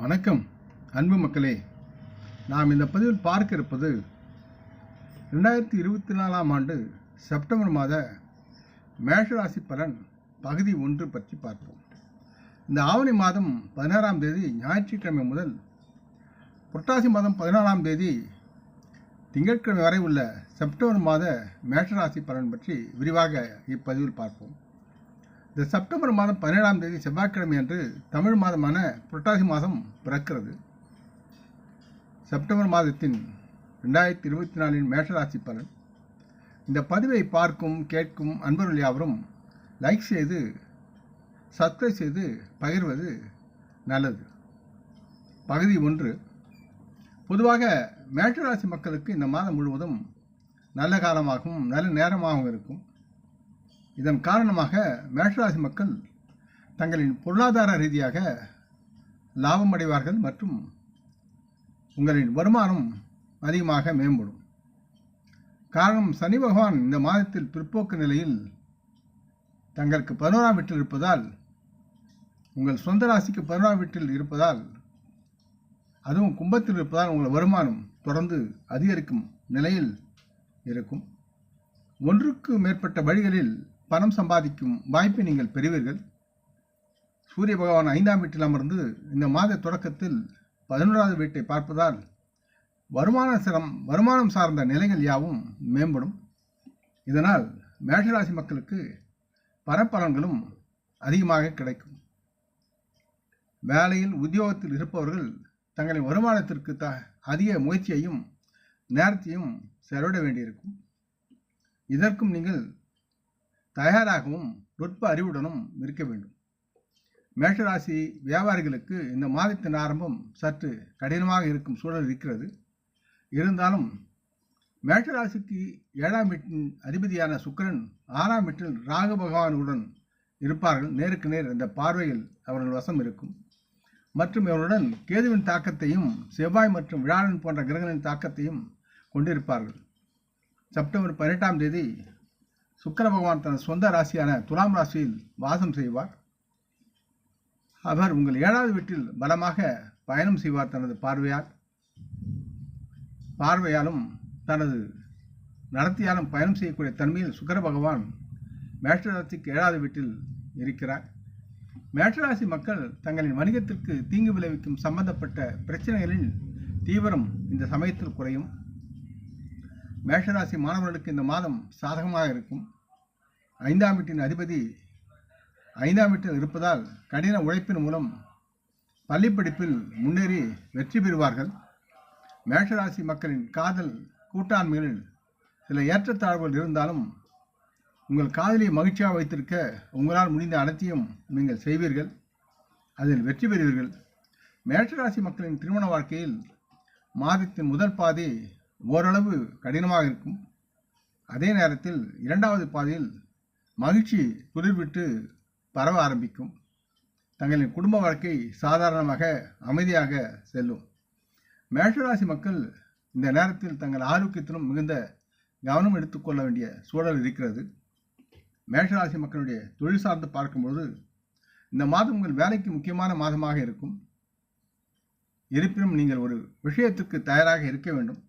வணக்கம் அன்பு மக்களே. நாம் இந்த பதிவில் பார்க்க இருப்பது ரெண்டாயிரத்தி இருபத்தி நாலாம் ஆண்டு செப்டம்பர் மாத மேஷராசி பலன் பகுதி ஒன்று பற்றி பார்ப்போம். இந்த ஆவணி மாதம் பதினாறாம் தேதி ஞாயிற்றுக்கிழமை முதல் புரட்டாசி மாதம் பதினாலாம் தேதி திங்கட்கிழமை வரை உள்ள செப்டம்பர் மாத மேஷராசி பலன் பற்றி விரிவாக இப்பதிவில் பார்ப்போம். இந்த செப்டம்பர் மாதம் பதினேழாம் தேதி செவ்வாய்க்கிழமை அன்று தமிழ் மாதமான புரட்டாசி மாதம் பிறக்கிறது. செப்டம்பர் மாதத்தின் ரெண்டாயிரத்தி இருபத்தி நாலின் மேஷராசி பலன். இந்த பதிவை பார்க்கும் கேட்கும் அன்பர்கள் யாவரும் லைக் செய்து சப்ஸ்கிரைப் செய்து பகிர்வது நல்லது. பகுதி ஒன்று. பொதுவாக மேட்டராசி மக்களுக்கு இந்த மாதம் முழுவதும் நல்ல காலமாகவும் நல்ல நேரமாகவும் இருக்கும். இதன் காரணமாக மேஷராசி மக்கள் தங்களின் பொருளாதார ரீதியாக லாபம் அடைவார்கள் மற்றும் உங்களின் வருமானம் அதிகமாக மேம்படும். காரணம் சனி பகவான் இந்த மாதத்தில் பிற்போக்கு நிலையில் தங்களுக்கு பதினோராம் வீட்டில் இருப்பதால் உங்கள் சொந்த ராசிக்கு பதினோராம் வீட்டில் இருப்பதால் அதுவும் கும்பத்தில் இருப்பதால் உங்கள் வருமானம் தொடர்ந்து அதிகரிக்கும் நிலையில் இருக்கும். ஒன்றுக்கு மேற்பட்ட வழிகளில் பணம் சம்பாதிக்கும் வாய்ப்பை நீங்கள் பெறுவீர்கள். சூரிய பகவான் ஐந்தாம் வீட்டில் அமர்ந்து இந்த மாத தொடக்கத்தில் பதினோராவது வீட்டை பார்ப்பதால் வருமான சிரம் வருமானம் சார்ந்த நிலைகள் யாவும் மேம்படும். இதனால் மேஷராசி மக்களுக்கு பரப்பலன்களும் அதிகமாக கிடைக்கும். வேலையில் உத்தியோகத்தில் இருப்பவர்கள் தங்களின் வருமானத்திற்கு த அதிக முயற்சியையும் நேரத்தையும் செலவிட வேண்டியிருக்கும். இதற்கும் நீங்கள் தயாராகவும் நுட்ப அறிவுடனும் இருக்க வேண்டும். மேஷராசி வியாபாரிகளுக்கு இந்த மாதத்தின் ஆரம்பம் சற்று கடினமாக இருக்கும் சூழல் இருக்கிறது. இருந்தாலும் மேஷராசிக்கு ஏழாம் வீட்டின் அதிபதியான சுக்கிரன் ஆறாம் வீட்டில் ராகு பகவானுடன் இருப்பார்கள். நேருக்கு நேர் இந்த பார்வையில் அவர்கள் வசம் இருக்கும். மற்றும் இவருடன் கேதுவின் தாக்கத்தையும் செவ்வாய் மற்றும் விழாளன் போன்ற கிரகங்களின் தாக்கத்தையும் கொண்டிருப்பார்கள். செப்டம்பர் பதினெட்டாம் தேதி சுக்கர பகவான் தனது சொந்த ராசியான துலாம் ராசியில் வாசம் செய்வார். அவர் உங்கள் ஏழாவது வீட்டில் பலமாக பயணம் செய்வார் தனது பார்வையால். பார்வையாலும் தனது நடத்தியாலும் பயணம் செய்யக்கூடிய தன்மையில் சுக்கர பகவான் மேஷராசிக்கு ஏழாவது வீட்டில் இருக்கிறார். மேஷராசி மக்கள் தங்களின் வணிகத்திற்கு தீங்கு விளைவிக்கும் சம்பந்தப்பட்ட பிரச்சனைகளின் தீவிரம் இந்த சமயத்தில் குறையும். மேஷராசி மாணவர்களுக்கு இந்த மாதம் சாதகமாக இருக்கும். ஐந்தாம் வீட்டின் அதிபதி ஐந்தாம் வீட்டில் இருப்பதால் கடின உழைப்பின் மூலம் பள்ளிப்படிப்பில் முன்னேறி வெற்றி பெறுவார்கள். மேஷராசி மக்களின் காதல் கூட்டாண்மைகளில் சில ஏற்றத்தாழ்வுகள் இருந்தாலும் உங்கள் காதலியை மகிழ்ச்சியாக வைத்திருக்க உங்களால் முடிந்த அனைத்தையும் நீங்கள் செய்வீர்கள். அதில் வெற்றி பெறுவீர்கள். மேஷராசி மக்களின் திருமண வாழ்க்கையில் மாதத்தின் முதல் பாதி ஓரளவு கடினமாக இருக்கும். அதே நேரத்தில் இரண்டாவது பாதையில் மகிழ்ச்சி துளிர்விட்டு பரவ ஆரம்பிக்கும். தங்களின் குடும்ப வாழ்க்கை சாதாரணமாக அமைதியாக செல்லும். மேஷராசி மக்கள் இந்த நேரத்தில் தங்கள் ஆரோக்கியத்திலும் மிகுந்த கவனம் எடுத்துக்கொள்ள வேண்டிய சூழல் இருக்கிறது. மேஷராசி மக்களுடைய தொழில் சார்ந்து பார்க்கும்போது இந்த மாதம் உங்கள் வேலைக்கு முக்கியமான மாதமாக இருக்கும். இருப்பினும் நீங்கள் ஒரு விஷயத்துக்கு தயாராக இருக்க வேண்டும்.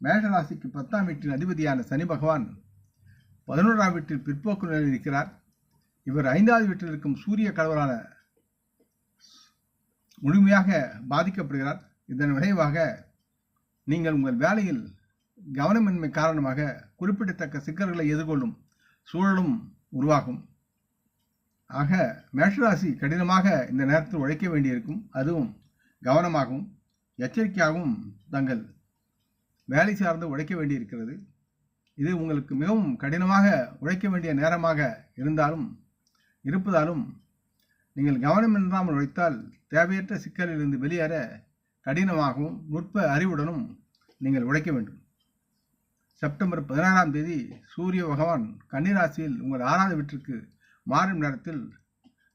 மேஷராசிக்கு பத்தாம் வீட்டின் அதிபதியான சனி பகவான் பதினோராம் வீட்டில் பிற்போக்கு நிலையில் இருக்கிறார். இவர் ஐந்தாவது வீட்டில் இருக்கும் சூரிய கடவுளான முழுமையாக பாதிக்கப்படுகிறார். இதன் விளைவாக நீங்கள் உங்கள் வேலையில் கவனமின்மை காரணமாக குறிப்பிடத்தக்க சிக்கல்களை எதிர்கொள்ளும் சூழலும் உருவாகும். ஆக மேஷராசி கடினமாக இந்த நேரத்தில் உழைக்க வேண்டியிருக்கும். அதுவும் கவனமாகவும் எச்சரிக்கையாகவும் தங்கள் வேலை சார்ந்து உழைக்க வேண்டியிருக்கிறது. இது உங்களுக்கு மிகவும் கடினமாக உழைக்க வேண்டிய நேரமாக இருந்தாலும் இருப்பதாலும் நீங்கள் கவனம் இல்லாமல் உழைத்தால் தேவையற்ற சிக்கலிலிருந்து வெளியேற கடினமாகவும் நுட்ப அறிவுடனும் நீங்கள் உழைக்க வேண்டும். செப்டம்பர் பதினாறாம் தேதி சூரிய பகவான் கன்னிராசியில் உங்கள் ஆறாவது வீட்டிற்கு மாறும் நேரத்தில்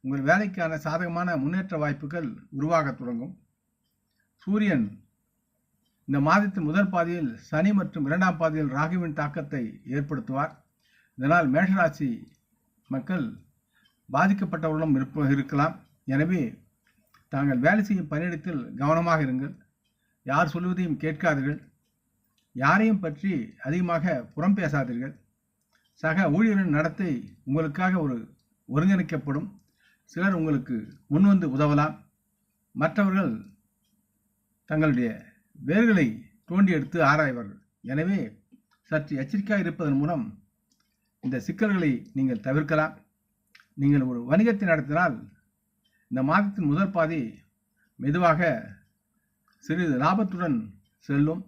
உங்கள் வேலைக்கான சாதகமான முன்னேற்ற வாய்ப்புகள் உருவாகத் தொடங்கும். சூரியன் இந்த மாதத்தின் முதல் பாதியில் சனி மற்றும் இரண்டாம் பாதியில் ராகுவின் தாக்கத்தை ஏற்படுத்துவார். இதனால் மேஷராசி மக்கள் பாதிக்கப்பட்டவர்களும் இருப்ப இருக்கலாம். எனவே தாங்கள் வேலை செய்யும் பணியிடத்தில் கவனமாக இருங்கள். யார் சொல்வதையும் கேட்காதீர்கள். யாரையும் பற்றி அதிகமாக புறம் பேசாதீர்கள். சக ஊழியரின் நடத்தை உங்களுக்காக ஒரு ஒருங்கிணைக்கப்படும். சிலர் உங்களுக்கு முன்வந்து உதவலாம். மற்றவர்கள் தங்களுடைய வேர்களை தோண்டி எடுத்து ஆராய்வார்கள். எனவே சற்று எச்சரிக்கையாக இருப்பதன் மூலம் இந்த சிக்கல்களை நீங்கள் தவிர்க்கலாம். நீங்கள் ஒரு வணிகத்தை நடத்தினால் இந்த மாதத்தின் முதல் பாதி மெதுவாக சிறிது லாபத்துடன் செல்லும்.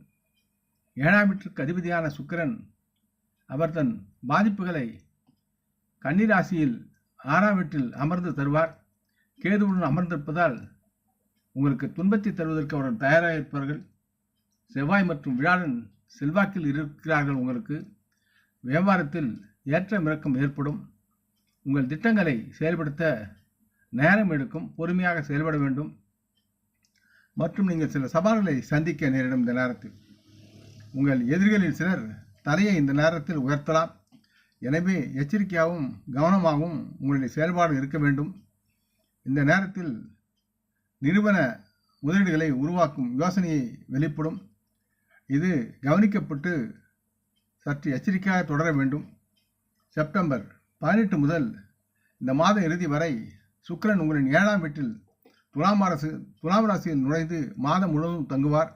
ஏழாம் வீட்டிற்கு அதிபதியான சுக்கிரன் அவர் தன் பாதிப்புகளை கன்னிராசியில் ஆறாம் வீட்டில் அமர்ந்து தருவார். கேதுவுடன் அமர்ந்திருப்பதால் உங்களுக்கு துன்பத்தை தருவதற்கு அவர்கள் தயாராக இருப்பார்கள். செவ்வாய் மற்றும் விழாடன் செல்வாக்கில் இருக்கிறார்கள் உங்களுக்கு. வியாபாரத்தில் ஏற்ற இறக்கம் ஏற்படும். உங்கள் திட்டங்களை செயல்படுத்த நேரம் எடுக்கும். பொறுமையாக செயல்பட வேண்டும். மற்றும் நீங்கள் சில சவால்களை சந்திக்க நேரிடும் இந்த நேரத்தில். உங்கள் எதிரிகளில் சிலர் தலையை இந்த நேரத்தில் உயர்த்தலாம். எனவே எச்சரிக்கையாகவும் கவனமாகவும் உங்களுடைய செயல்பாடு இருக்க வேண்டும். இந்த நேரத்தில் நிறுவன முதலீடுகளை உருவாக்கும் யோசனையை வெளிப்படும். இது கவனிக்கப்பட்டு சற்று எச்சரிக்கையாக தொடர வேண்டும். செப்டம்பர் பதினெட்டு முதல் இந்த மாத இறுதி வரை சுக்கரன் உங்களின் ஏழாம் வீட்டில் துலாம் அரசு துலாம் ராசியில் நுழைந்து மாதம் முழுவதும் தங்குவார்.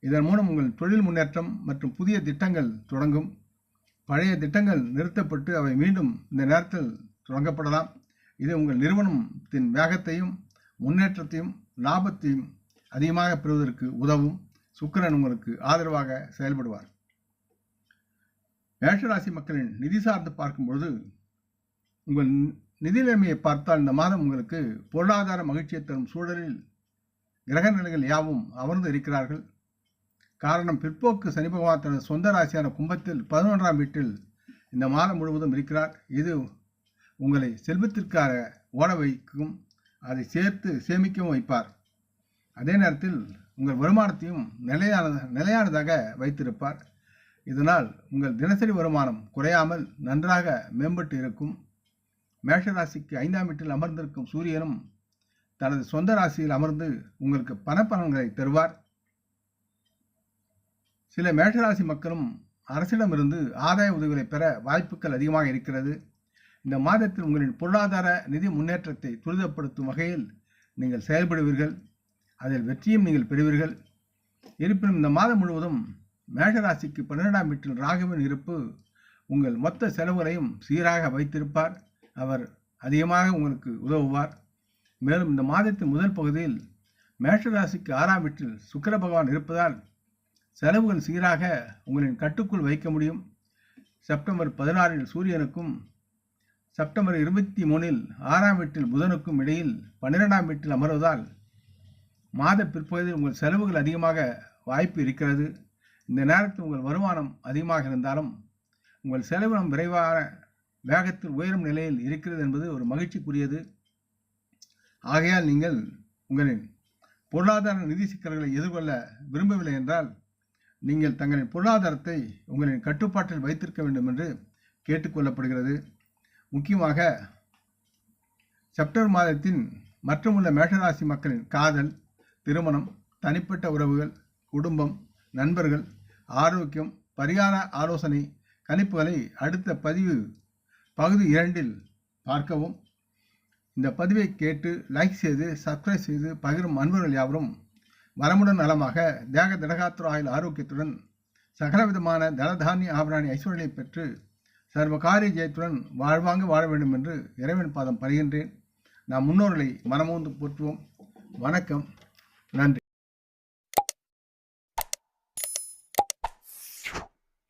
இதன் மூலம் உங்கள் தொழில் முன்னேற்றம் மற்றும் புதிய திட்டங்கள் தொடங்கும். பழைய திட்டங்கள் நிறுத்தப்பட்டு அவை மீண்டும் இந்த நேரத்தில் தொடங்கப்படலாம். இது உங்கள் நிறுவனத்தின் வேகத்தையும் முன்னேற்றத்தையும் லாபத்தையும் அதிகமாக பெறுவதற்கு உதவும். சுக்கிரன் உங்களுக்கு ஆதரவாக செயல்படுவார். மேஷராசி மக்களின் நிதி சார்ந்து பார்க்கும் பொழுது உங்கள் நிதி நிலைமையை பார்த்தால் இந்த மாதம் உங்களுக்கு பொருளாதார மகிழ்ச்சியை தரும் சூழலில் கிரக நிலைகள் யாவும் அமர்ந்து இருக்கிறார்கள். காரணம் பிற்போக்கு சனி பகவான் தனது சொந்த ராசியான கும்பத்தில் பதினொன்றாம் வீட்டில் இந்த மாதம் முழுவதும் இருக்கிறார். இது உங்களை செல்வத்திற்காக ஓட வைக்கும் அதை சேர்த்து சேமிக்கவும் வைப்பார். அதே நேரத்தில் உங்கள் வருமானத்தையும் நிலையான நிலையானதாக வைத்திருப்பார். இதனால் உங்கள் தினசரி வருமானம் குறையாமல் நன்றாக மேம்பட்டு இருக்கும். மேஷராசிக்கு ஐந்தாம் வீட்டில் அமர்ந்திருக்கும் சூரியனும் தனது சொந்த ராசியில் அமர்ந்து உங்களுக்கு பணப்பலன்களை தருவார். சில மேஷராசி மக்களும் அரசிடமிருந்து ஆதாய உதவிகளை பெற வாய்ப்புகள் அதிகமாக இருக்கிறது. இந்த மாதத்தில் உங்களின் பொருளாதார நிதி முன்னேற்றத்தை துரிதப்படுத்தும் வகையில் நீங்கள் செயல்படுவீர்கள். அதில் வெற்றியும் நீங்கள் பெறுவீர்கள். இருப்பினும் இந்த மாதம் முழுவதும் மேகராசிக்கு பன்னிரெண்டாம் வீட்டில் ராகுவின் இருப்பு உங்கள் மொத்த செலவுகளையும் சீராக வைத்திருப்பார். அவர் அதிகமாக உங்களுக்கு உதவுவார். மேலும் இந்த மாதத்தின் முதல் பகுதியில் மேஷராசிக்கு ஆறாம் வீட்டில் சுக்கர பகவான் இருப்பதால் செலவுகள் சீராக உங்களின் கட்டுக்குள் வைக்க முடியும். செப்டம்பர் பதினாறில் சூரியனுக்கும் செப்டம்பர் இருபத்தி மூணில் ஆறாம் வீட்டில் புதனுக்கும் இடையில் பன்னிரெண்டாம் வீட்டில் அமர்வதால் மாத பிற்பகுதியில் உங்கள் செலவுகள் அதிகமாக வாய்ப்பு இருக்கிறது. இந்த நேரத்தில் உங்கள் வருமானம் அதிகமாக இருந்தாலும் உங்கள் செலவினம் விரைவான வேகத்தில் உயரும் நிலையில் இருக்கிறது என்பது ஒரு மகிழ்ச்சிக்குரியது. ஆகையால் நீங்கள் உங்களின் பொருளாதார நிதி சிக்கல்களை எதிர்கொள்ள விரும்பவில்லை என்றால் நீங்கள் தங்களின் பொருளாதாரத்தை உங்களின் கட்டுப்பாட்டில் வைத்திருக்க வேண்டும் என்று கேட்டுக்கொள்ளப்படுகிறது முக்கியமாக செப்டம்பர் மாதத்தின் மற்றுமுள்ள மேஷராசி மக்களின் காதல் திருமணம் தனிப்பட்ட உறவுகள் குடும்பம் நண்பர்கள் ஆரோக்கியம் பரிகார ஆலோசனை கணிப்புகளை அடுத்த பதிவு பகுதி இரண்டில் பார்க்கவும். இந்த பதிவை கேட்டு லைக் செய்து சப்ஸ்கிரைப் செய்து பகிரும் அன்பர்கள் யாவரும் வரமுடன் நலமாக தேக திடகாத்திர ஆயுள் ஆரோக்கியத்துடன் சகலவிதமான தனதானிய ஆபராணி ஐஸ்வர்யங்களை பெற்று சர்வ காரிய ஜெயத்துடன் வாழ்வாங்க வாழ வேண்டும் என்று இறைவன் பாதம் பருகின்றேன். நாம் முன்னோர்களை மனமோந்து போற்றுவோம். வணக்கம். grande